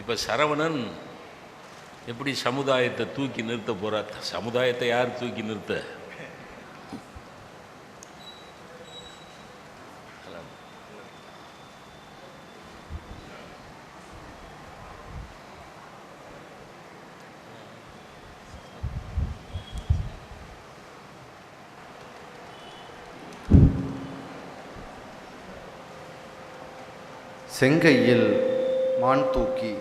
இப்போ சரவணன் எப்படி சமுதாயத்தை தூக்கி நிறுத்த போகிறார் சமுதாயத்தை யார் தூக்கி நிறுத்த? செங்கையில் மான் தூக்கி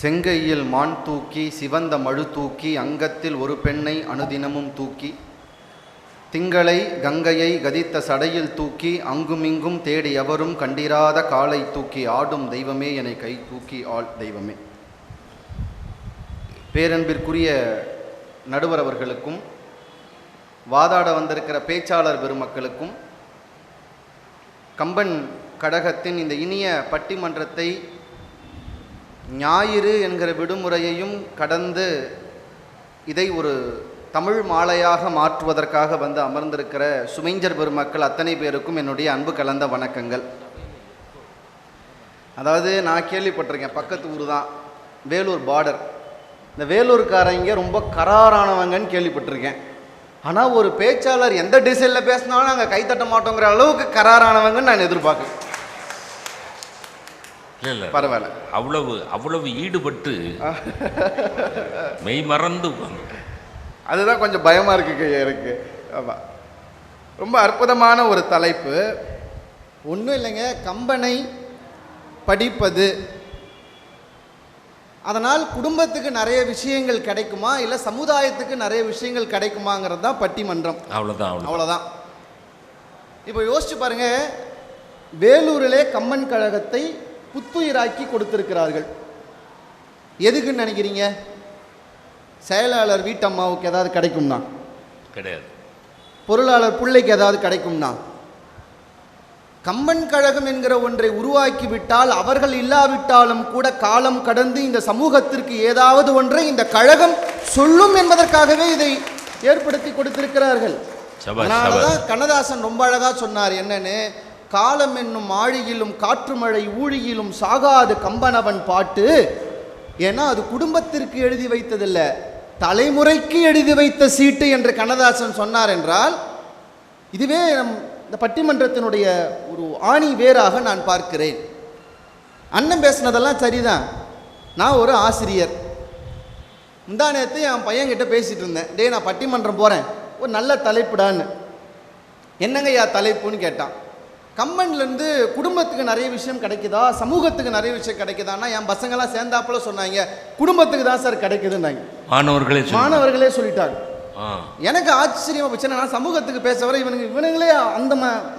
செங்கையில் மான் தூக்கி சிவந்த மழு தூக்கி அங்கத்தில் ஒரு பெண்ணை அனுதினமும் தூக்கி திங்களை கங்கையை கதித்த சடையில் தூக்கி அங்குமிங்கும் தேடி எவரும் கண்டிராத காலை தூக்கி ஆடும் தெய்வமே என்னை கை தூக்கி ஆள் தெய்வமே. பேரன்பிற்குரிய நடுவர் அவர்களுக்கும் வாதாட வந்திருக்கிற பேச்சாளர் பெருமக்களுக்கும் கம்பன் கடகத்தின் இந்த இனிய பட்டிமன்றத்தை ஞாயிறு என்கிற விடுமுறையையும் கடந்து இதை ஒரு தமிழ் மாலையாக மாற்றுவதற்காக வந்து அமர்ந்திருக்கிற சுமைஞ்சர் பெருமக்கள் அத்தனை பேருக்கும் என்னுடைய அன்பு கலந்த வணக்கங்கள். அதாவது நான் கேள்விப்பட்டிருக்கேன் பக்கத்து ஊர் தான் வேலூர் பார்டர் இந்த வேலூர்காரங்க ரொம்ப கராரானவங்கன்னு கேள்விப்பட்டிருக்கேன். ஆனால் ஒரு பேச்சாளர் எந்த டிசைனில் பேசினாலும் நாங்கள் கைத்தட்ட மாட்டோங்கிற அளவுக்கு கராரானவங்கன்னு நான் எதிர்பார்க்குறேன். இல்லை பரவாயில்ல. அவ்வளவு அவ்வளவு ஈடுபட்டு மெய் மறந்து. அதுதான் கொஞ்சம் பயமாக இருக்கு எனக்கு. ஆமாம் ரொம்ப அற்புதமான ஒரு தலைப்பு. ஒன்றும் இல்லைங்க கம்பனை படிப்பது. அதனால் குடும்பத்துக்கு நிறைய விஷயங்கள் கிடைக்குமா? இல்லை சமுதாயத்துக்கு நிறைய விஷயங்கள் கிடைக்குமாங்கிறது தான் பட்டிமன்றம். அவ்வளவுதான் அவ்வளோ அவ்வளோதான் இப்போ யோசிச்சு பாருங்க வேலூரிலே கம்மன் கழகத்தை புத்துயிராக்கி கொடுத்திருக்கிறார்கள். எதுக்குன்னு நினைக்கிறீங்க? செயலாளர் வீட்டம்மாவுக்கு ஏதாவது கிடைக்கும்னா? கிடையாது. பொருளாளர் பிள்ளைக்கு ஏதாவது கிடைக்கும்னா? கம்பன் கழகம் என்கிற ஒன்றை உருவாக்கி விட்டால் அவர்கள் இல்லாவிட்டாலும் கூட காலம் கடந்து இந்த சமூகத்திற்கு ஏதாவது ஒன்றை இந்த கழகம் சொல்லும் என்பதற்காகவே இதை ஏற்படுத்தி கொடுத்திருக்கிறார்கள். அதனாலதான் கண்ணதாசன் ரொம்ப அழகா சொன்னார் என்னன்னு காலம் என்னும் ஆழியிலும் காற்று மழை ஊழியிலும் சாகாது கம்பனவன் பாட்டு. ஏன்னா அது குடும்பத்திற்கு எழுதி வைத்ததில்லை. தலைமுறைக்கு எழுதி வைத்த சீட்டு என்று கண்ணதாசன் சொன்னார் என்றால் இதுவே நம் இந்த பட்டிமன்றத்தினுடைய ஒரு ஆணி வேராக நான் பார்க்கிறேன். அண்ணன் பேசினதெல்லாம் சரிதான். நான் ஒரு ஆசிரியர். முந்தா நேரத்து என் பையன்கிட்ட பேசிகிட்டு இருந்தேன். டே நான் பட்டிமன்றம் போகிறேன் ஒரு நல்ல தலைப்புடான்னு. என்னங்கய்யா தலைப்புன்னு கேட்டான். கம்பன்லேருந்து குடும்பத்துக்கு நிறைய விஷயம் கிடைக்குதா? சமூகத்துக்கு நிறைய விஷயம் கிடைக்குதான்னா என் பசங்களாம் சேர்ந்தாப்புல சொன்னாங்க. குடும்பத்துக்கு தான் சார் கிடைக்குதுன்னாங்க. மாணவர்களே. மாணவர்களே சொல்லிட்டாங்க. எனக்கு ஆச்சரியமா போச்சு. நான் சமூகத்துக்கு பேச வர இவனுங்க இவனுங்களே அந்த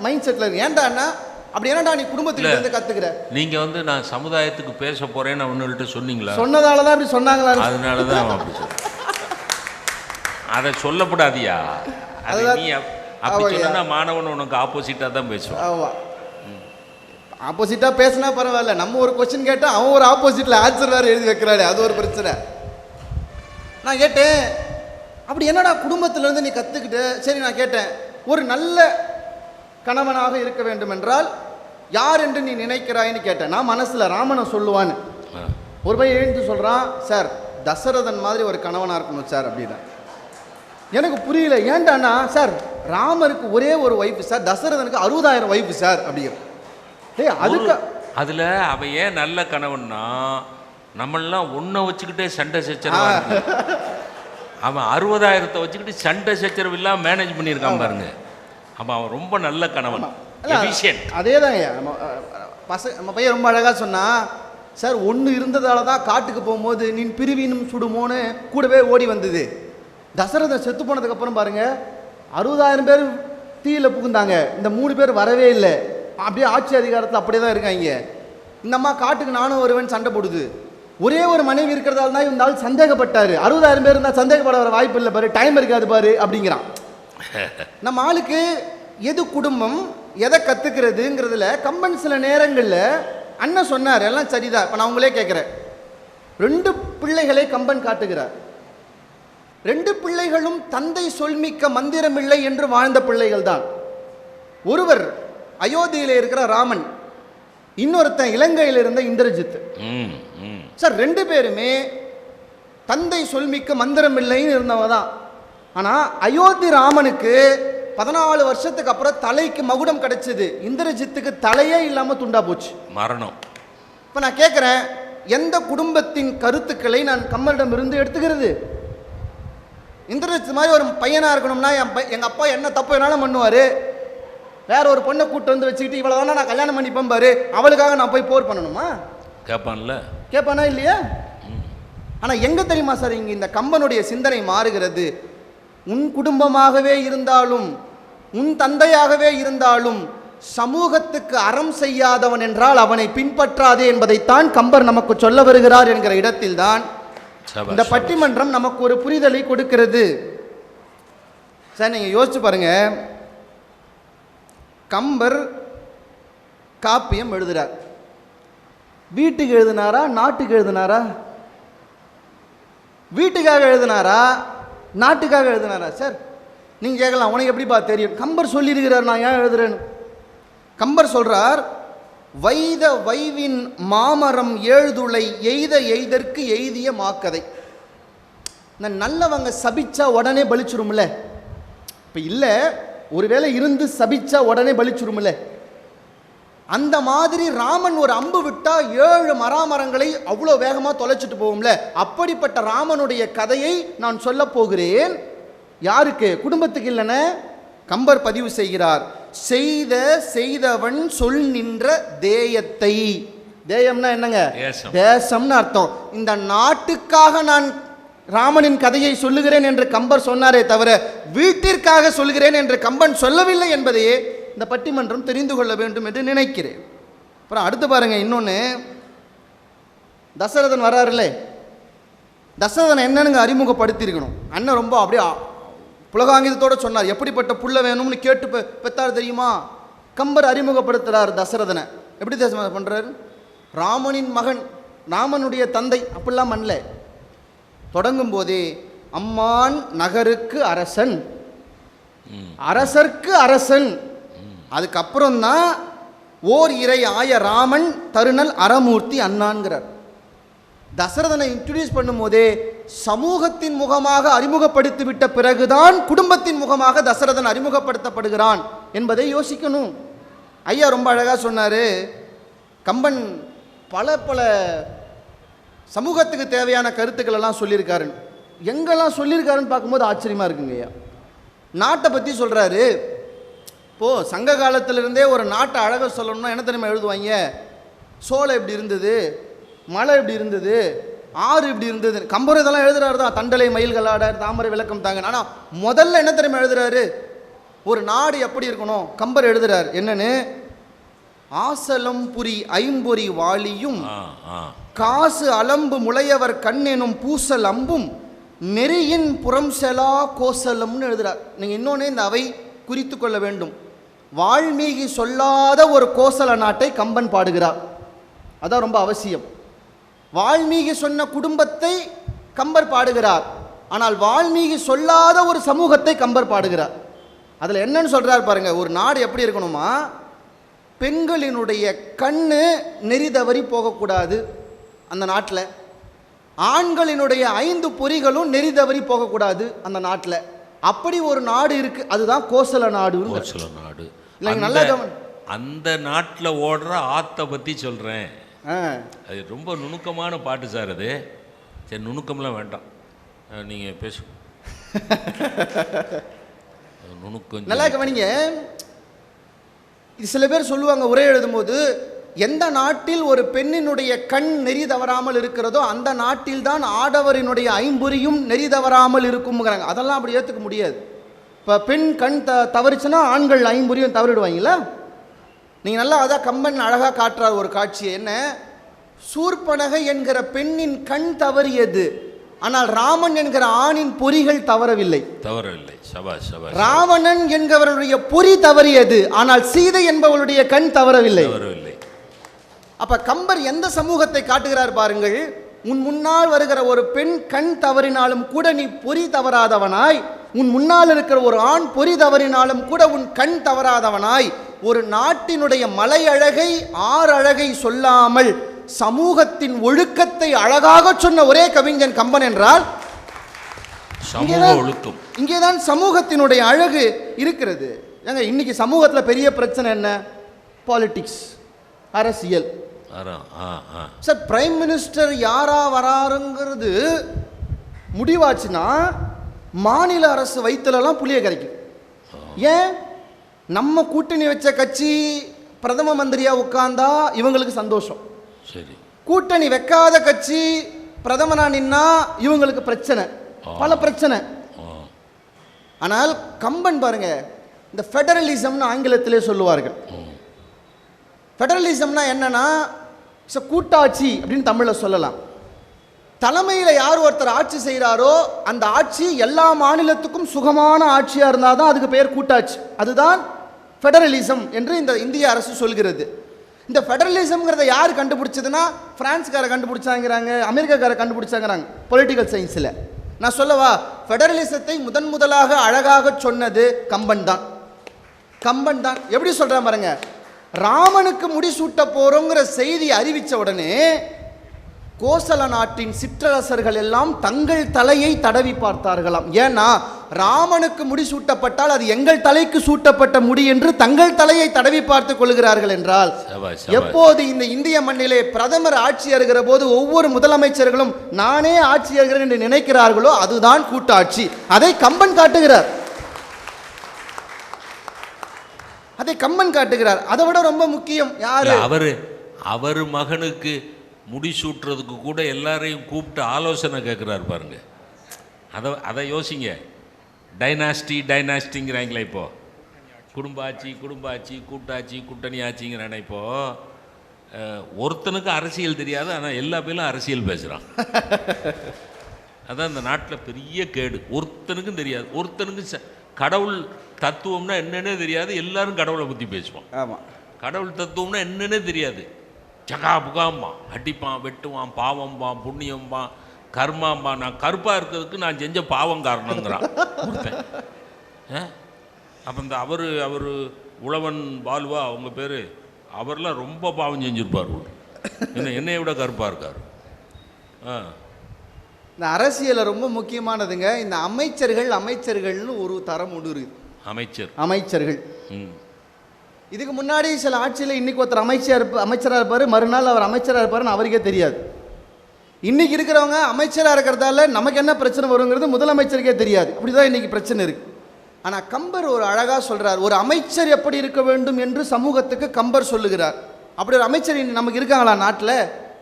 மைண்ட் செட்டில் இருக்கு ஏன்டான்னா அப்படி என்னடா நீ குடும்பத்துக்கு இருந்து கத்துக்கிற? நீங்க வந்து நான் சமுதாயத்துக்கு பேச போறேன்னு அவனுங்கள்ட்ட சொன்னீங்களா? சொன்னதால தான் அப்படி சொன்னாங்களா? அதனால தான் அவன் அப்படி. அதை சொல்லப்படாதியா? அது நீ அப்படி. சொன்னா மாணவன் உனக்கு ஆப்போசிட்டா தான் பேசுவான். ஆமா. ஆப்போசிட்டாக பேசினா பரவாயில்ல. நம்ம ஒரு கொஸ்டின் கேட்டால் அவன் ஒரு ஆப்போசிட்டில் ஆன்சர் வேறு எழுதி வைக்கிறாரு அது ஒரு பிரச்சனை. நான் கேட்டேன் அப்படி என்னடா குடும்பத்துல இருந்து நீ கற்றுக்கிட்டு சரி நான் கேட்டேன் ஒரு நல்ல கணவனாக இருக்க வேண்டும் என்றால் யார் என்று நீ நினைக்கிறாய்ன்னு கேட்டேன். நான் மனசில் ராமனை சொல்லுவான்னு. ஒரு பையன் எழுந்து சொல்கிறான் சார் தசரதன் மாதிரி ஒரு கணவனாக இருக்கணும் சார் அப்படின்னா. எனக்கு புரியல. ஏன்டாண்ணா சார் ராமருக்கு ஒரே ஒரு ஒய்ஃபு சார் தசரதனுக்கு அறுபதாயிரம் ஒய்ஃபு சார் அப்படிங்கிற டேய் அதுக்கு அதுல அவன் ஏன் நல்ல கணவன்னா நம்மளாம் ஒன்றை வச்சுக்கிட்டே சண்டை சச்சரவா. அவன் அறுபதாயிரத்தை வச்சுக்கிட்டு சண்டை சச்சரவு இல்லாம மேனேஜ் பண்ணியிருக்கான் பாருங்க. அவன் அவன் ரொம்ப நல்ல கணவன். அதே தாங்க நம்ம அஹ், பச நம்ம பையன் ரொம்ப அழகாக சொன்னா சார் ஒன்று இருந்ததால தான் காட்டுக்கு போகும்போது நின் பிரிவினும் சுடுமோன்னு கூடவே ஓடி வந்தது. தசரதன் செத்து போனதுக்கப்புறம் பாருங்க அறுபதாயிரம் பேர் தீயில புகுந்தாங்க. இந்த மூணு பேர் வரவே இல்லை. அப்படியே ஆட்சி அதிகாரத்தில் அப்படியே தான் இருக்காங்க. இந்த அம்மா காட்டுக்கு நானும் வருவேன் சண்டை போடுது. ஒரே ஒரு மனைவி இருக்கிறதால தான் இந்த ஆள் சந்தேகப்பட்டாரு. அறுபதாயிரம் பேர் இருந்தால் சந்தேகப்பட வர வாய்ப்பு இல்லை பாரு டைம் இருக்காது பாரு அப்படிங்கிறான். நம்ம ஆளுக்கு எது குடும்பம் எதை கற்றுக்கிறதுங்கிறதுல கம்பன் சில நேரங்களில் அண்ணன் சொன்னார் எல்லாம் சரிதான். இப்போ நான் உங்களே கேட்குறேன் ரெண்டு பிள்ளைகளை கம்பன் காட்டுகிறார். ரெண்டு பிள்ளைகளும் தந்தை சொல்மிக்க மந்திரமில்லை என்று வாழ்ந்த பிள்ளைகள் தான் ஒருவர் அயோத்தியிலே இருக்கிற ராமன் இன்னொருத்தன் இலங்கையில் இருந்த இந்திரஜித். சார் ரெண்டு பேருமே தந்தை சொல்மிக்க மந்திரம் இல்லைன்னு இருந்தவங்க தான் ஆனால் அயோத்தி ராமனுக்கு பதினாலு வருஷத்துக்கு அப்புறம் தலைக்கு மகுடம் கிடைச்சது. இந்திரஜித்துக்கு தலையே இல்லாமல் துண்டா போச்சு. மரணம். இப்போ நான் கேட்குறேன் எந்த குடும்பத்தின் கருத்துக்களை நான் கம்மலிடம் இருந்து எடுத்துக்கிறது? இந்திரஜித் மாதிரி ஒரு பையனாக இருக்கணும்னா என் பை எங்கள் அப்பா என்ன தப்பு வேணாலும் பண்ணுவார். வேற ஒரு பொண்ணை கூட்டு வந்து வச்சுக்கிட்டு இவ்வளோ தானே நான் கல்யாணம் பண்ணிப்பேன் பாரு. அவளுக்காக நான் போய் போர் பண்ணணுமா? கேட்பான்ல கேட்பானா இல்லையா? ஆனால் எங்கே தெரியுமா சார் இங்கே இந்த கம்பனுடைய சிந்தனை மாறுகிறது? உன் குடும்பமாகவே இருந்தாலும் உன் தந்தையாகவே இருந்தாலும் சமூகத்துக்கு அறம் செய்யாதவன் என்றால் அவனை பின்பற்றாதே என்பதைத்தான் கம்பர் நமக்கு சொல்ல வருகிறார் என்கிற இடத்தில்தான் இந்த. பட்டிமன்றம் நமக்கு ஒரு புரிதலை கொடுக்கிறது. சார் நீங்கள் யோசிச்சு பாருங்க. கம்பர் காப்பியம் எழுதுறார். வீட்டுக்கு எழுதினாரா நாட்டுக்கு எழுதினாரா? வீட்டுக்காக எழுதினாரா நாட்டுக்காக எழுதினாரா? சார் நீங்கள் கேட்கலாம் உனக்கு எப்படிப்பா தெரியும்? கம்பர் சொல்லியிருக்கிறார் நான் ஏன் எழுதுறேன்னு. கம்பர் சொல்றார் வைத வைவின் மாமரம் ஏழுதுளை எய்த எய்தற்கு எய்திய மாக்கதை. நான் நல்லவங்க சபிச்சா உடனே பலிச்சிரும்ல இப்போ இல்லை ஒருவேளை இருந்து சபிச்சா உடனே பலிச்சிரும்ல அந்த மாதிரி ராமன் ஒரு அம்பு விட்டால் ஏழு மராமரங்களை அவ்வளோ வேகமாக தொலைச்சிட்டு போகும்ல? அப்படிப்பட்ட ராமனுடைய கதையை நான் சொல்ல போகிறேன். யாருக்கு? குடும்பத்துக்கு இல்லைன்னு? கம்பர் பதிவு செய்கிறார். செய்த செய்தவன் சொல் நின்ற தேயத்தை. தேயம்னா என்னங்க? தேசம். தேசம்னு அர்த்தம். இந்த நாட்டுக்காக நான் ராமனின் கதையை சொல்லுகிறேன் என்று கம்பர் சொன்னாரே தவிர வீட்டிற்காக சொல்கிறேன் என்று கம்பன் சொல்லவில்லை என்பதையே இந்த பட்டிமன்றம் தெரிந்து கொள்ள வேண்டும் என்று நினைக்கிறேன். அப்புறம் அடுத்து பாருங்க இன்னொன்று தசரதன் வராருல்லே? தசரதனை என்னன்னு அறிமுகப்படுத்தியிருக்கணும்? அண்ணன் ரொம்ப அப்படியே புலகாங்கிதத்தோட சொன்னார். எப்படிப்பட்ட புள்ள வேணும்னு கேட்டு பெ- பெத்தார் தெரியுமா? கம்பர் அறிமுகப்படுத்துறார் தசரதனை. எப்படி தசரதன் பண்றாரு? ராமனின் மகன் ராமனுடைய தந்தை அப்படிலாம் பண்ணல. தொடங்கும் போதே அம்மான் நகருக்கு அரசன். அரசர்க்கு அரசன். அதுக்கப்புறம் தான் ஓர் இறை ஆய ராமன் தருணல் அறமூர்த்தி அண்ணான்கிறார். தசரதனை இன்ட்ரடியூஸ் பண்ணும்போதே சமூகத்தின் முகமாக அறிமுகப்படுத்தி விட்ட பிறகுதான் குடும்பத்தின் முகமாக தசரதன் அறிமுகப்படுத்தப்படுகிறான் என்பதை யோசிக்கணும். ஐயா ரொம்ப அழகாக சொன்னார். கம்பன் பல பல சமூகத்துக்கு தேவையான கருத்துக்கள் எல்லாம் சொல்லியிருக்காரு. எங்கெல்லாம் சொல்லியிருக்காருன்னு பார்க்கும்போது ஆச்சரியமாக இருக்குங்க ஐயா. நாட்டை பற்றி சொல்கிறாரு இப்போது சங்க காலத்திலிருந்தே ஒரு நாட்டை அழகாக சொல்லணும்னா என்ன தெரியுமா எழுதுவாங்க? சோளம் இப்படி இருந்தது. மலை இப்படி இருந்தது ஆறு இப்படி இருந்தது. கம்பர் இதெல்லாம் எழுதுறாரு தான் தண்டலை மயில்களாட தாமரை விளக்கம் தாங்க. ஆனால் முதல்ல என்ன தெரியுமா எழுதுறாரு? ஒரு நாடு எப்படி இருக்கணும்? கம்பர் எழுதுறாரு. என்னன்னு? ஆசலம் புரி ஐம்பொறி வாளியும் காசு அலம்பு முளையவர் கண்ணெனும் பூசல் அம்பும் நெறியின் புறம் செலா கோசலம்னு எழுதுறார். நீங்கள் இன்னொன்று இந்த அவை குறித்து கொள்ள வேண்டும். வால்மீகி சொல்லாத ஒரு கோசல நாட்டை கம்பன் பாடுகிறார். அதான் ரொம்ப அவசியம். வால்மீகி சொன்ன குடும்பத்தை கம்பர் பாடுகிறார். ஆனால் வால்மீகி சொல்லாத ஒரு சமூகத்தை கம்பர் பாடுகிறார். அதில் என்னன்னு சொல்றார் பாருங்க ஒரு நாடு எப்படி இருக்கணுமா? பெண்களினுடைய கண்ணு நெறி தவறி போகக்கூடாது அந்த நாட்டில். ஆண்களினுடைய ஐந்து பொறிகளும் நெறி தவறி போகக்கூடாது அந்த நாட்டில். அப்படி ஒரு நாடு இருக்கு அதுதான் கோசல நாடு கோசல நாடு. நல்லா அந்த நாட்டில் ஓடுற ஆத்தை பற்றி சொல்கிறேன் அது ரொம்ப நுணுக்கமான பாட்டு சார் அது. சரி நுணுக்கம்லாம் வேண்டாம். நீங்கள் பேசு. நுணுக்கம் நல்லா கவனிங்க. இது சில பேர் சொல்லுவாங்க உரை எழுதும்போது எந்த நாட்டில் ஒரு பெண்ணினுடைய கண் நெறி தவறாமல் இருக்கிறதோ அந்த நாட்டில் தான் ஆடவரினுடைய ஐம்பொறியும் நெறி தவறாமல் இருக்கும்ங்கிறாங்க. அதெல்லாம் அப்படி ஏற்றுக்க முடியாது. இப்போ பெண் கண் த தவறுச்சுன்னா ஆண்கள் ஐம்பொறியும் தவறிடுவாங்களா? நீங்கள் நல்லா அதான் கம்பன் அழகாக காட்டுறார் ஒரு காட்சியை. என்ன? சூர்பனகை என்கிற பெண்ணின் கண் தவறியது. ஆனால் ராமன் என்கிற ஆணின் பொறிகள் தவறவில்லை. தவறவில்லை. ராவணன் என்பவருடைய பொறி தவறியது. ஆனால் சீதை என்பவளுடைய கண் தவறவில்லை. தவறவில்லை. அப்ப கம்பர் எந்த சமூகத்தை காட்டுகிறார் பாருங்கள். உன் முன்னால் வருகிற ஒரு பெண் கண் தவறினாலும் கூட நீ பொறி தவறாதவனாய். உன் முன்னால் இருக்கிற ஒரு ஆண் பொறி தவறினாலும் கூட உன் கண் தவறாதவனாய். ஒரு நாட்டினுடைய மலை அழகை ஆறு அழகை சொல்லாமல் சமூகத்தின் ஒழுக்கத்தை அழகாக சொன்ன ஒரே கவிஞன் கம்பன் என்றால் ஒழுக்கம். இங்கேதான் சமூகத்தினுடைய அழகு இருக்கிறது. ஏங்க இன்னைக்கு சமூகத்துல பெரிய பிரச்சனை என்ன? பாலிடிக்ஸ் அரசியல். அதான் ஆ ஆ. சார் பிரைம் மினிஸ்டர் யாரா வராருங்கிறது முடிவாச்சுன்னா மாநில அரசு வயிற்றுலலாம் புளிய கரைக்கும். ஏன்? நம்ம கூட்டணி வச்ச கட்சி பிரதம மந்திரியா உட்கார்ந்தா இவங்களுக்கு சந்தோஷம். சரி. கூட்டணி வைக்காத கட்சி பிரதமரா நின்னா இவங்களுக்கு பிரச்சனை. பல பிரச்சனை. ஆனால் கம்பன் பாருங்க இந்த ஃபெடரலிசம்னு ஆங்கிலத்திலே சொல்லுவார்கள். ஃபெடரலிசம்னா என்னன்னா கூட்டாட்சி அப்படின்னு தமிழில் சொல்லலாம். தலைமையில் யார் ஒருத்தர் ஆட்சி செய்கிறாரோ அந்த ஆட்சி எல்லா மாநிலத்துக்கும் சுகமான ஆட்சியாக இருந்தால் தான் அதுக்கு பேர் கூட்டாட்சி. அதுதான் ஃபெடரலிசம் என்று இந்த இந்திய அரசு சொல்கிறது. இந்த ஃபெடரலிசம்ங்கிறத யார் கண்டுபிடிச்சதுன்னா ஃப்ரான்ஸ்காரை கண்டுபிடிச்சாங்கிறாங்க அமெரிக்காக்காரை கண்டுபிடிச்சாங்கிறாங்க பொலிட்டிக்கல் சயின்ஸில் நான் சொல்லவா ஃபெடரலிசத்தை முதன் முதலாக அழகாக சொன்னது கம்பன் தான். கம்பன் தான். எப்படி சொல்கிறேன் பாருங்க ராமனுக்கு முடிசூட்ட போகிறோங்கிற செய்தி அறிவித்த உடனே கோசல நாட்டின் சிற்றரசர்கள் எல்லாம் தங்கள் தலையை தடவி பார்த்தார்களாம். ஏன்னா ராமனுக்கு முடிசூட்டப்பட்டால் அது எங்கள் தலைக்கு சூட்டப்பட்ட முடி என்று தங்கள் தலையை தடவி பார்த்துக் கொள்கிறார்கள் என்றால் எப்போது இந்த இந்திய மண்ணிலே பிரதமர் ஆட்சி ஏறுகிற போது ஒவ்வொரு முதலமைச்சர்களும் நானே ஆட்சி ஏறுகிறேன் என்று நினைக்கிறார்களோ அதுதான் கூட்டாட்சி. அதை கம்பன் காட்டுகிறார். அதை கம்பன் காட்டுகிறார். அதை விட ரொம்ப முக்கியம் யாரு? அவரு அவர் மகனுக்கு முடிசூட்டுறதுக்கு கூட எல்லாரையும் கூப்பிட்டு ஆலோசனை கேட்குறாரு பாருங்க. அதை அதை யோசிங்க. டைனாஸ்டி டைனாஸ்டிங்கிறாங்களே இப்போ. குடும்ப ஆட்சி குடும்ப ஆட்சி கூட்டாட்சி கூட்டணி ஆட்சிங்கிறானே இப்போ. அஹ், ஒருத்தனுக்கு அரசியல் தெரியாது ஆனால் எல்லா பேரும் அரசியல் பேசுகிறான் அதான் இந்த நாட்டில் பெரிய கேடு. ஒருத்தனுக்கும் தெரியாது. ஒருத்தனுக்கு ச- கடவுள் தத்துவம்னா என்னன்னே தெரியாது. எல்லாரும் கடவுளை பற்றி பேசுவான். ஆமா. கடவுள் தத்துவம்னா என்னன்னே தெரியாது. ஜகா புகாம்பான் அடிப்பான் வெட்டுவான் பாவம்பான் புண்ணியம்பான் கர்மாம்பான். நான் கருப்பாக இருக்கிறதுக்கு நான் செஞ்ச பாவம் காரணங்கிறான் ஒருத்தன். அப்போ இந்த அவர் அவர் உழவன் பால்வா அவங்க பேர் அவர்லாம் ரொம்ப பாவம் செஞ்சுருப்பார் என்ன என்னைய விட கருப்பாக இருக்கார். ஆ. இந்த அரசியல ரொம்ப முக்கியமானதுங்க இந்த அமைச்சர்கள் அமைச்சர்கள்னு ஒரு தரம் ஒன்று இருக்குது அமைச்சர். அமைச்சர்கள். ம். இதுக்கு முன்னாடி சில ஆட்சியில் இன்றைக்கி ஒருத்தர் அமைச்சர் அமைச்சராக இருப்பார். மறுநாள் அவர் அமைச்சராக இருப்பாருன்னு அவருக்கே தெரியாது. இன்றைக்கி இருக்கிறவங்க அமைச்சராக இருக்கிறதால நமக்கு என்ன பிரச்சனை வருங்கிறது முதலமைச்சருக்கே தெரியாது. அப்படி தான் இன்றைக்கி பிரச்சனை இருக்குது ஆனால் கம்பர் ஒரு அழகாக சொல்கிறார் ஒரு அமைச்சர் எப்படி இருக்க வேண்டும் என்று சமூகத்துக்கு கம்பர் சொல்லுகிறார். அப்படி ஒரு அமைச்சர் நமக்கு இருக்காங்களா நாட்டில்?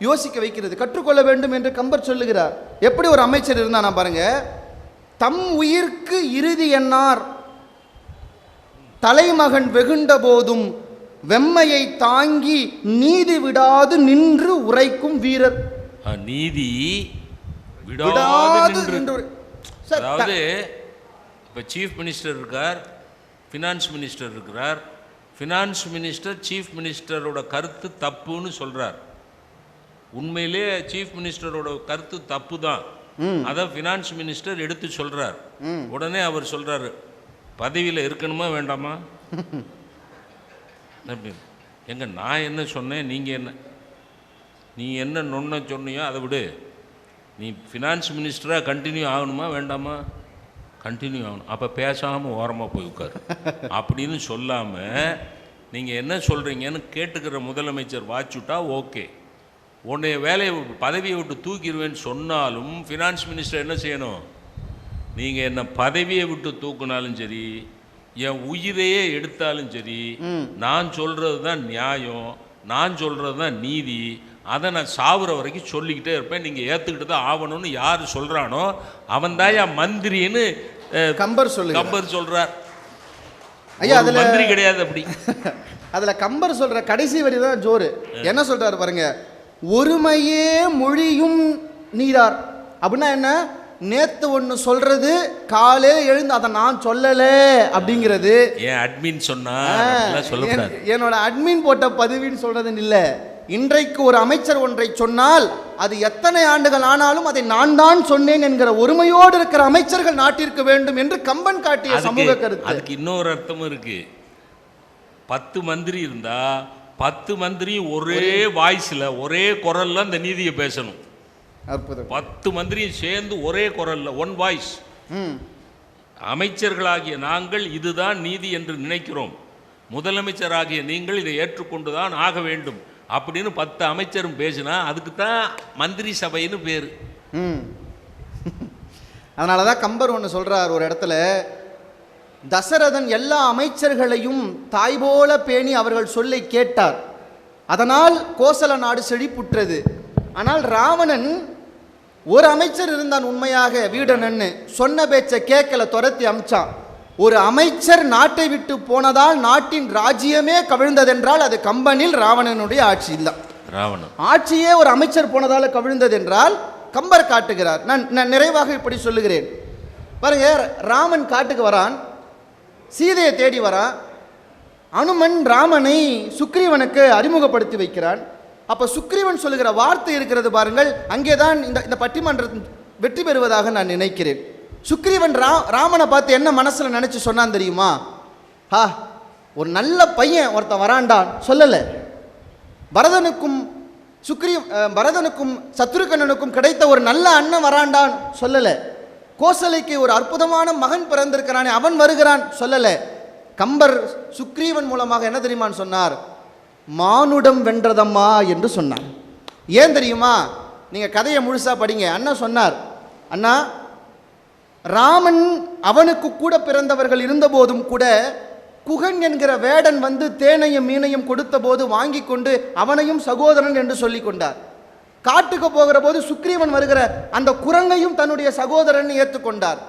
யோசிக்க வைக்கிறது கற்றுக்கொள்ள வேண்டும் என்று கம்பர் சொல்லுகிறார். எப்படி ஒரு அமைச்சர் இருந்தானா பாருங்க தம் உயிர்க்கு இறுதி என்னார்? தலைமகன் வெகுண்ட போதும் வெம்மையை தாங்கி நீதி விடாது நின்று உரைக்கும் வீரர். நீதி விடாது நின்று. அதாவது இப்போ சீஃப் மினிஸ்டர் இருக்கார் ஃபினான்ஸ் மினிஸ்டர் இருக்கிறார். ஃபினான்ஸ் மினிஸ்டர் சீஃப் மினிஸ்டரோட கருத்து தப்புன்னு சொல்றார். உண்மையிலே சீஃப் மினிஸ்டரோட கருத்து தப்பு தான் அதை ஃபினான்ஸ் மினிஸ்டர் எடுத்து சொல்றார். உடனே அவர் சொல்றாரு பதவியில் இருக்கணுமா வேண்டாமா? அப்படி. எங்க நான் என்ன சொன்னேன் நீங்கள் என்ன நீ என்ன நொன்ன சொன்னியோ அதை விடு. நீ ஃபினான்ஸ் மினிஸ்டராக கண்டினியூ ஆகணுமா வேண்டாமா? கண்டினியூ ஆகணும். அப்போ பேசாமல் ஓரமாக போய் உட்காரு. அப்படின்னு சொல்லாமல் நீங்கள் என்ன சொல்கிறீங்கன்னு கேட்டுக்கிற முதலமைச்சர் வாச்சுட்டா ஓகே உன்னைய வேலையை பதவியை விட்டு தூக்கிடுவேன்னு சொன்னாலும் ஃபினான்ஸ் மினிஸ்டர் என்ன செய்யணும்? நீங்கள் என்ன பதவியை விட்டு தூக்குனாலும் சரி என் உயிரையே எடுத்தாலும் சரி நான் சொல்கிறது தான் நியாயம் நான் சொல்கிறது தான் நீதி அதை நான் சாவுற வரைக்கும் சொல்லிக்கிட்டே இருப்பேன். நீங்கள் ஏற்றுக்கிட்டு தான் ஆகணும்னு யார் சொல்கிறானோ அவன் தான் என் மந்திரின்னு கம்பர் சொல்லுங்க. கம்பர் சொல்கிறார் ஐயா, அதுல- மந்திரி கிடையாது அப்படி. அதுல கம்பர் சொல்ற கடைசி வரி தான் ஜோரு. என்ன சொல்றாரு பாருங்க ஒருமையே மொழியும் நீரார் அப்படின்னா என்ன? நேத்து ஒன்று சொல்றது காலே எழுந்து அதை நான் சொல்லல அப்படிங்கிறது. ஏன் அட்மின் சொன்னா சொல்லக்கூடாது. என்- என்னோட அட்மின் போட்ட பதிவின்னு சொல்றதுன்னு இல்ல. இன்றைக்கு ஒரு அமைச்சர் ஒன்றை சொன்னால் அது எத்தனை ஆண்டுகள் ஆனாலும் அதை நான் தான் சொன்னேன் என்கிற ஒருமையோடு இருக்கிற அமைச்சர்கள் நாட்டிற்கு வேண்டும் என்று கம்பன் காட்டிய சமூக கருத்து. அதுக்கு இன்னொரு அர்த்தமும் இருக்கு. பத்து மந்திரி இருந்தா பத்து மந்திரி ஒரே வாய்ஸில் ஒரே குரல்ல அந்த நீதியை பேசணும். அற்புதம் பத்து மந்திரியும் சேர்ந்து ஒரே குரல்ல ஒன் வாய்ஸ் ம். அமைச்சர்களாகிய நாங்கள் இதுதான் நீதி என்று நினைக்கிறோம். முதலமைச்சராகிய நீங்கள் இதை ஏற்றுக்கொண்டுதான் ஆக வேண்டும். அப்படின்னு பத்து அமைச்சரும் பேசினா அதுக்கு தான் மந்திரி சபைன்னு பேர். ம். அதனால தான் கம்பர் ஒன்று சொல்றார் ஒரு இடத்துல தசரதன் எல்லா அமைச்சர்களையும் தாய் போல பேணி அவர்கள் சொல்லை கேட்டார். அதனால் கோசல நாடு செழிப்புற்றது. ஆனால் ராவணன் ஒரு அமைச்சர் இருந்தான் உண்மையாக வீடனன்னு சொன்ன பேச்சை கேட்கல துரத்தி அமிச்சான். ஒரு அமைச்சர் நாட்டை விட்டு போனதால் நாட்டின் ராஜ்யமே கவிழ்ந்ததென்றால் அது கம்பனில் ராவணனுடைய ஆட்சி இல்லை. ராவணன். ஆட்சியே ஒரு அமைச்சர் போனதால கவிழ்ந்தது என்றால் கம்பர் காட்டுகிறார். நான் நான் நிறைவாக இப்படி சொல்லுகிறேன். பாருங்க ராமன் காட்டுக்கு வரான். சீதையை தேடி வரான். அனுமன் ராமனை சுக்ரீவனுக்கு அறிமுகப்படுத்தி வைக்கிறான். அப்போ சுக்ரீவன் சொல்லுகிற வார்த்தை இருக்கிறது பாருங்கள் அங்கே தான் இந்த இந்த பட்டிமன்றம் வெற்றி பெறுவதாக நான் நினைக்கிறேன். சுக்ரீவன் ரா ராமனை பார்த்து என்ன மனசில் நினச்சி சொன்னான் தெரியுமா? ஹா ஒரு நல்ல பையன் ஒருத்தன் வரான்டான் சொல்லலை. பரதனுக்கும் சுக்ரீ பரதனுக்கும் சத்ருகண்ணனுக்கும் கிடைத்த ஒரு நல்ல அண்ணன் வராண்டான் சொல்லலை. கோசலைக்கு ஒரு அற்புதமான மகன் பிறந்திருக்கிறானே அவன் வருகிறான் சொல்லலை. கம்பர் சுக்ரீவன் மூலமாக என்ன தெரியுமான்னு சொன்னார்? மானுடம் வென்றதம்மா என்று சொன்னார். ஏன் தெரியுமா? நீங்கள் கதையை முழுசாக படிங்க. அண்ணா சொன்னார் அண்ணா ராமன் அவனுக்கு கூட பிறந்தவர்கள் இருந்தபோதும் கூட குகன் என்கிற வேடன் வந்து தேனையும் மீனையும் கொடுத்தபோது வாங்கி கொண்டு அவனையும் சகோதரன் என்று சொல்லி கொண்டார். காட்டுக்கு போகிற போது சுக்ரீவன் வருகிற அந்த குரங்கையும் தன்னுடைய சகோதரன் ஏற்றுக்கொண்டார்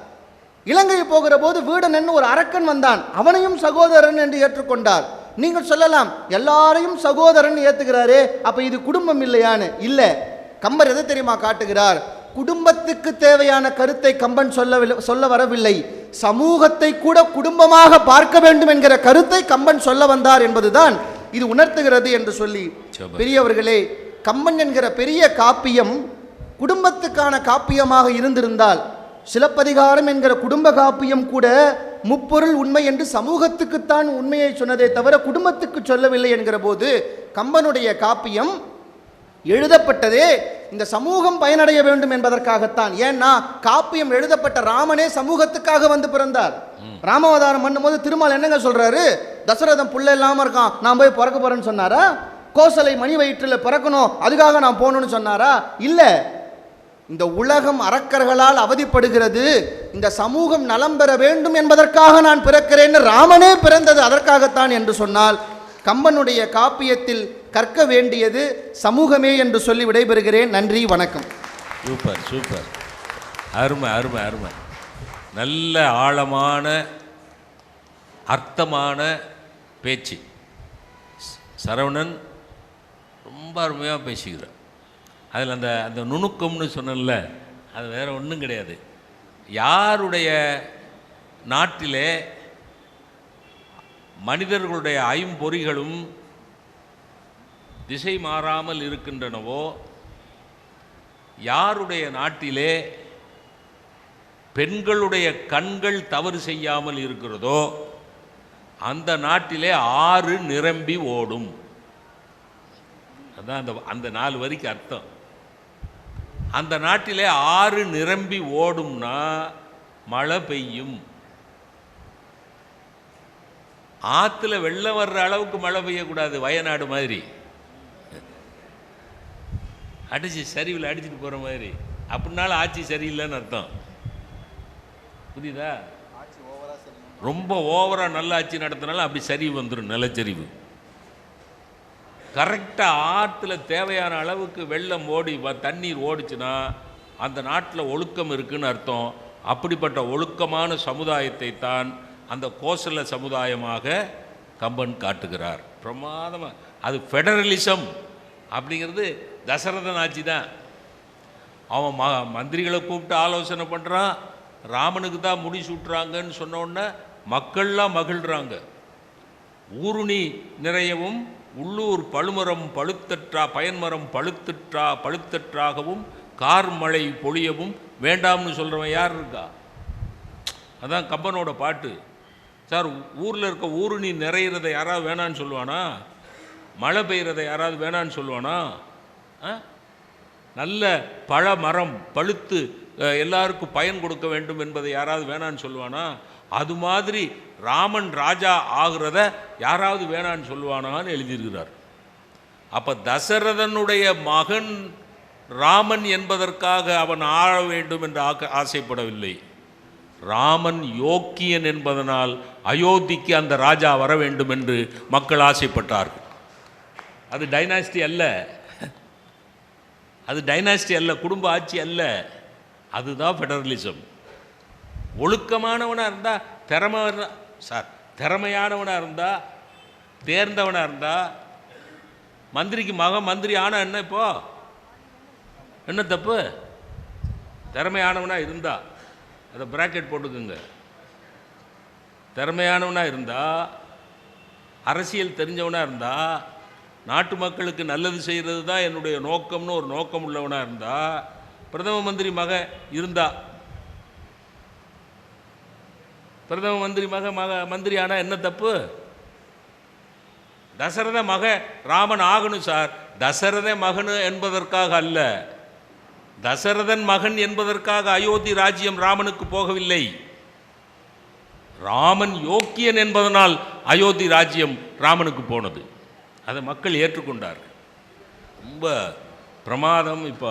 இலங்கை போகிற போது வீடன் ஒரு அரக்கன் வந்தான். அவனையும் சகோதரன் என்று ஏற்றுக்கொண்டார் நீங்கள் சொல்லலாம் எல்லாரையும் சகோதரன் ஏத்துக்கிறாரே அப்ப இது குடும்பம் இல்லையான்னு? இல்ல. கம்பர் எதை தெரியுமா காட்டுகிறார்? குடும்பத்துக்கு தேவையான கருத்தை கம்பன் சொல்லவில்லை சொல்ல வரவில்லை. சமூகத்தை கூட குடும்பமாக பார்க்க வேண்டும் என்கிற கருத்தை கம்பன் சொல்ல வந்தார் என்பதுதான் இது உணர்த்துகிறது என்று சொல்லி. பெரியவர்களே கம்பன் என்கிற பெரிய காப்பியம் குடும்பத்துக்கான காப்பியமாக இருந்திருந்தால் சிலப்பதிகாரம் என்கிற குடும்ப காப்பியம் கூட முப்பொருள் உண்மை என்று சமூகத்துக்குத்தான் உண்மையை சொன்னதே தவிர குடும்பத்துக்கு சொல்லவில்லை என்கிற போது கம்பனுடைய காப்பியம் எழுதப்பட்டதே. இந்த சமூகம் பயனடைய வேண்டும் என்பதற்காகத்தான். ஏன்னா காப்பியம் எழுதப்பட்ட ராமனே சமூகத்துக்காக வந்து பிறந்தார். ராமாவதாரம் பண்ணும்போது திருமால் என்னங்க சொல்றாரு? தசரதன் புள்ள இல்லாம இருக்கான். நான் போய் பிறக்க போறேன்னு சொன்னாரா? கோசலை மணி வயிற்றில் பிறக்கணும். அதுக்காக நான் போகணும்னு சொன்னாரா? இல்ல. இந்த உலகம் அரக்கர்களால் அவதிப்படுகிறது. இந்த சமூகம் நலம் பெற வேண்டும் என்பதற்காக நான் பிறக்கிறேன்னு ராமனே பிறந்தது அதற்காகத்தான் என்று சொன்னால் கம்பனுடைய காப்பியத்தில் கற்க வேண்டியது சமூகமே என்று சொல்லி விடைபெறுகிறேன். நன்றி வணக்கம். Super super. அருமை அருமை அருமை. நல்ல ஆழமான அர்த்தமான பேச்சு. சரவணன் ரொம்ப அருமையாக பேசுகிறார் அதில் அந்த அந்த நுணுக்கம்னு சொன்னேன்ல அது வேறு ஒன்றும் கிடையாது. யாருடைய நாட்டிலே மனிதர்களுடைய ஐம்பொறிகளும் திசை மாறாமல் இருக்கின்றனவோ யாருடைய நாட்டிலே பெண்களுடைய கண்கள் தவறு செய்யாமல் இருக்கிறதோ அந்த நாட்டிலே ஆறு நிரம்பி ஓடும். அதான் அந்த அந்த நாலு வரிக்கு அர்த்தம். அந்த நாட்டிலே ஆறு நிரம்பி ஓடும்னா மழை பெய்யும். ஆற்றுல வெள்ளம் வர்ற அளவுக்கு மழை பெய்யக்கூடாது வயநாடு மாதிரி. அடிச்சு சரிவில் அடிச்சுட்டு போகிற மாதிரி. அப்படின்னாலும் ஆட்சி சரியில்லைன்னு அர்த்தம். புரியுதா? ரொம்ப ஓவராக நல்ல ஆட்சி நடத்தினாலும் அப்படி சரிவு வந்துடும் நிலச்சரிவு. கரெக்டாக ஆற்றுல தேவையான அளவுக்கு வெள்ளம் ஓடி வ- தண்ணீர் ஓடிச்சுன்னா அந்த நாட்டில் ஒழுக்கம் இருக்குன்னு அர்த்தம். அப்படிப்பட்ட ஒழுக்கமான சமுதாயத்தை தான் அந்த கோசல சமுதாயமாக கம்பன் காட்டுகிறார். பிரமாதமாக அது ஃபெடரலிசம் அப்படிங்கிறது தசரதன் ஆட்சி தான். அவன் ம மந்திரிகளை கூப்பிட்டு ஆலோசனை பண்ணுறான் ராமனுக்கு தான் முடி சுட்டுறாங்கன்னு சொன்ன உடனே மக்கள்லாம் மகிழ்கிறாங்க ஊருணி நிறையவும் உள்ளூர் பழுமரம் பழுத்தற்றா பயன்மரம் பழுத்தற்றா பழுத்தற்றாகவும் கார் மழை பொழியவும் வேண்டாம்னு சொல்கிறவன் யார் இருக்கா? அதான் கம்பனோட பாட்டு. சார் ஊரில் இருக்க ஊருணி நிறையிறதை யாராவது வேணான்னு சொல்லுவானா? மழை பெய்கிறத யாராவது வேணான்னு சொல்லுவானா? ஆ? நல்ல பழ மரம் பழுத்து எல்லாருக்கும் பயன் கொடுக்க வேண்டும் என்பதை யாராவது வேணான்னு சொல்லுவானா? அது மாதிரி ராமன் ராஜா ஆகிறத யாராவது வேணான்னு சொல்லுவானான்னு எழுதியிருக்கிறார். அப்போ தசரதனுடைய மகன் ராமன் என்பதற்காக அவன் ஆள வேண்டும் என்று ஆக்க ஆசைப்படவில்லை. ராமன் யோக்கியன் என்பதனால் அயோத்திக்கு அந்த ராஜா வர வேண்டும் என்று மக்கள் ஆசைப்பட்டார்கள். அது டைனாஸ்டி அல்ல. அது டைனாஸ்டி அல்ல குடும்ப ஆட்சி அல்ல. அதுதான் ஃபெடரலிசம் ஒழுக்கமானவனாக இருந்தால் திறமை சார் திறமையானவனாக இருந்தால் தேர்ந்தவனாக இருந்தால் மந்திரிக்கு மகன் மந்திரி ஆனா என்ன இப்போ? என்ன தப்பு? திறமையானவனாக இருந்தா அதை பிராக்கெட் போட்டுக்குங்க. திறமையானவனாக இருந்தால் அரசியல் தெரிஞ்சவனாக இருந்தால் நாட்டு மக்களுக்கு நல்லது செய்கிறது தான் என்னுடைய நோக்கம்னு ஒரு நோக்கம் உள்ளவனாக இருந்தால் பிரதம மந்திரி மக இருந்தா பிரதம மந்திரி மக மக மந்திரி ஆனால் என்ன தப்பு? தசரத மக ராமன் ஆகணும் சார். தசரத மகனு என்பதற்காக அல்ல. தசரதன் மகன் என்பதற்காக அயோத்தி ராஜ்யம் ராமனுக்கு போகவில்லை. ராமன் யோக்கியன் என்பதனால் அயோத்தி ராஜ்யம் ராமனுக்கு போனது. அதை மக்கள் ஏற்றுக்கொண்டார்கள். ரொம்ப பிரமாதம் இப்போ.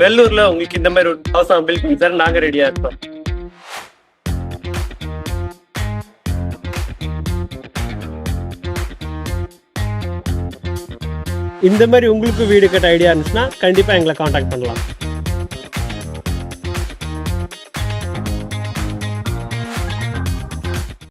வெள்ளூர்ல உங்களுக்கு இந்த மாதிரி ஒரு அவசரம் பில்டிங் சார் நாங்க ரெடியா இருக்கோம். இந்த மாதிரி உங்களுக்கு வீடு கட்ட ஐடியா இருந்துச்சுன்னா கண்டிப்பா எங்களை காண்டாக்ட் பண்ணலாம்.